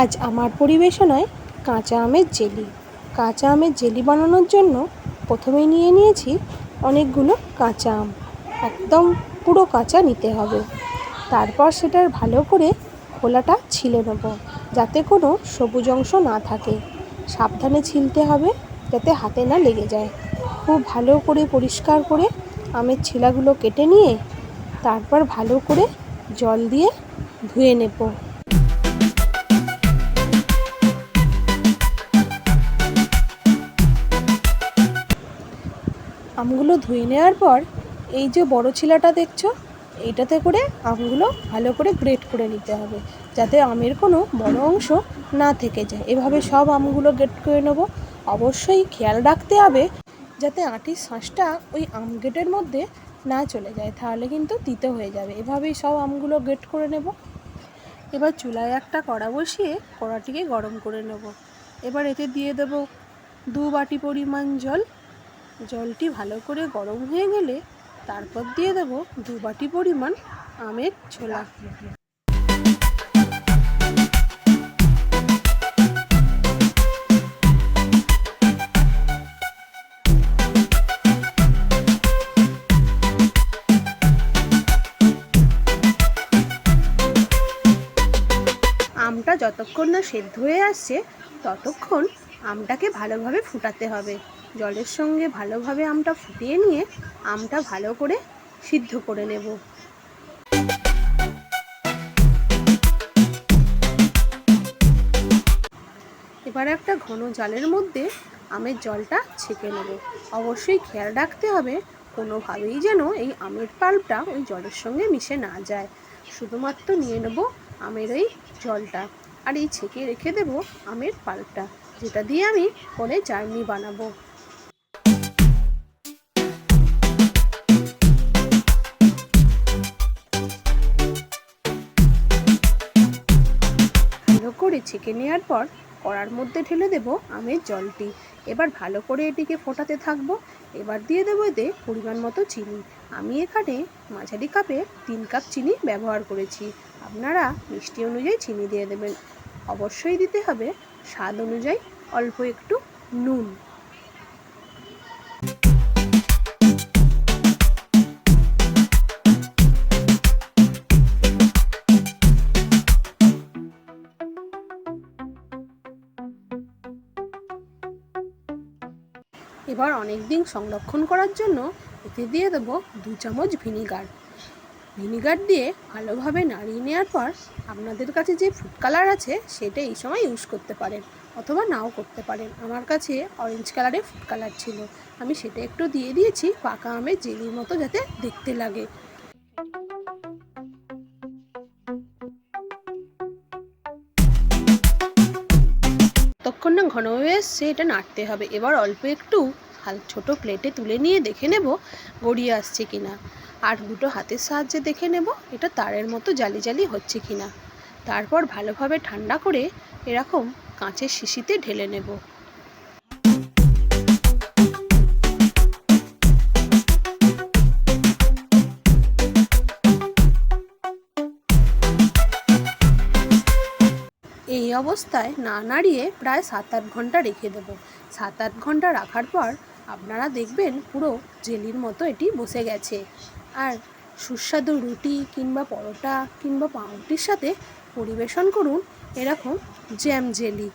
আজ আমার পরিবেশনায় কাঁচা আমের জেলি। কাঁচা আমের জেলি বানানোর জন্য প্রথমে নিয়ে নিয়েছি অনেকগুলো কাঁচা আম। একদম পুরো কাঁচা নিতে হবে। তারপর সেটার ভালো করে খোলাটা ছিলে নেব, যাতে কোনো সবুজ অংশ না থাকে। সাবধানে ছিলতে হবে, যাতে হাতে না লেগে যায়। খুব ভালো করে পরিষ্কার করে আমের ছিলাগুলো কেটে নিয়ে তারপর ভালো করে জল দিয়ে ধুয়ে নেব। আমগুলো ধুয়ে নেওয়ার পর এই যে বড় ছিলাটা দেখছ, এইটাতে করে আমগুলো ভালো করে গ্রেট করে নিতে হবে যাতে আমের কোনো বড় অংশ না থেকে যায়। এভাবে সব আমগুলো গ্রেট করে নেব। অবশ্যই খেয়াল রাখতে হবে যাতে আটির শাঁসটা ওই আম গেটের মধ্যে না চলে যায়, তাহলে কিন্তু তিতো হয়ে যাবে। এভাবেই সব আমগুলো গ্রেট করে নেব। এবার চুলায় একটা কড়া বসিয়ে কড়াটিকে গরম করে নেব। এবার এতে দিয়ে দেবো দু বাটি পরিমাণ জল। জলটি ভালো করে গরম হয়ে গেলে তারপর দিয়ে দেবো দু বাটি পরিমাণ আমের ছোলা। আমটা যতক্ষণ না সেদ্ধ হয়ে আসছে, ততক্ষণ আমটাকে ভালোভাবে ফুটাতে হবে। জলের সঙ্গে ভালোভাবে আমটা ফুটিয়ে নিয়ে আমটা ভালো করে সিদ্ধ করে নেব। এবার একটা ঘন জালের মধ্যে আমের জলটা ছেঁকে নেব। অবশ্যই খেয়াল রাখতে হবে, কোনোভাবেই যেন এই আমের পাল্পটা ওই জলের সঙ্গে মিশে না যায়। শুধুমাত্র নিয়ে নেব আমের এই জলটা। আর এই ছেঁকে রেখে দেব আমের পাল্পটা। যেটা দিয়ে আমি পরে চাটনি বানাবো। ভালো করে ছেঁকে নেওয়ার পর কড়ার মধ্যে ঢেলে দেব আমের জলটি। এবার ভালো করে এটিকে ফোটাতে থাকব। এবার দিয়ে দেবো এতে পরিমাণ মতো চিনি। আমি এখানে মাঝারি কাপে তিন কাপ চিনি ব্যবহার করেছি। আপনারা মিষ্টি অনুযায়ী চিনি দিয়ে দেবেন। অবশ্যই দিতে হবে স্বাদ অনুযায়ী অল্প একটু নুন। এবার অনেক দিন সংরক্ষণ করার জন্য এতে দিয়ে দেবো দু চামচ ভিনিগার। ভিনিগার দিয়ে ভালোভাবে নাড়িয়ে নেওয়ার পর আপনাদের কাছে যে ফুড কালার আছে, সেটা এই সময় ইউজ করতে পারেন অথবা নাও করতে পারেন। আমার কাছে অরেঞ্জ কালারের ফুড কালার ছিল। আমি সেটা একটু দিয়ে দিয়েছি, পাকা আমের জেলির মতো যাতে দেখতে লাগে। ততক্ষণ না ঘন হয়ে এসছে, এটা নাড়তে হবে। এবার অল্প একটু হাল ছোট প্লেটে তুলে নিয়ে দেখে নেব গড়িয়ে আসছে কিনা। আর দুটো হাতের সাহায্যে দেখে নেব এটা তারের মতো জালি জালি হচ্ছে কি না তারপর ভালোভাবে ঠান্ডা করে এরকম কাঁচের শিশিতে ঢেলে নেব। এই অবস্থায় না নাড়িয়ে প্রায় সাত আট ঘণ্টা রেখে দেব। সাত আট ঘণ্টা রাখার পর আপনারা দেখবেন পুরো জেলির মতো এটি বসে গেছে। আর সুস্বাদু রুটি কিংবা পরোটা কিংবা পাউরুটির সাথে পরিবেশন করুন এরকম জ্যাম জেলি।